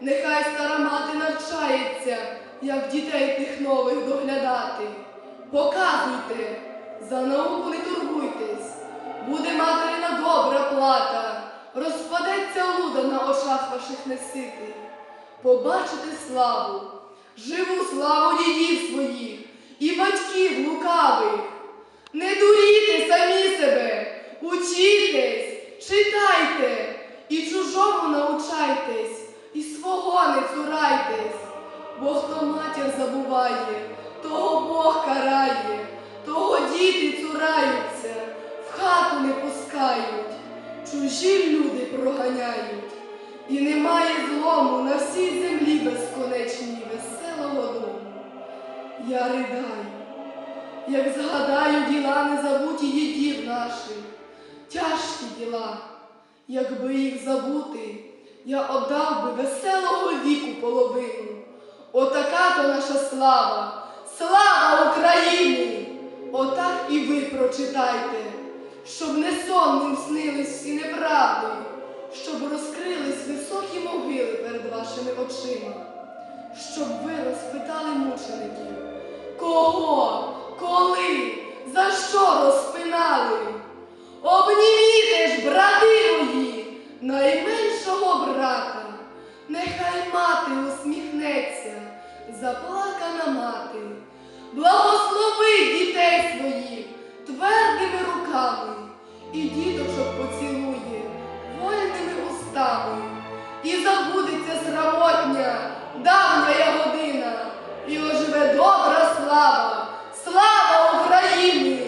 нехай стара мати навчається, як дітей тих нових доглядати. Показуйте, за науку не турбуйтесь, буде материна добра плата, розпадеться луда на очах ваших несити. Побачите славу, живу славу дідів своїх і батьків лукавих. Не дуріте самі забуває, того Бог карає, того діти цураються, в хату не пускають, чужі люди проганяють, і немає злому на всій землі безконечній веселого дому. Я ридаю як згадаю діла незабуті дідів наших, тяжкі діла, якби їх забути, я отдав би веселого віку половину. Отака то наша слава, слава України! Отак і ви прочитайте, щоб не сонним снились всі неправди, щоб розкрились високі могили перед вашими очима, щоб ви розпитали мучеників. Кого, коли, за що розпинали? Обніміте ж, брати мої, заплакана мати, благослови дітей своїх твердими руками і діточок поцілує вольними устами, і забудеться срамотня, давня година, і оживе добра слава, слава Україні!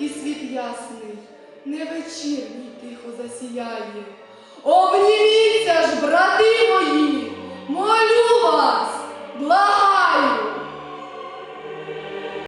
І світ ясний, не вечірній тихо засіяє. Обніміться ж, брати мої.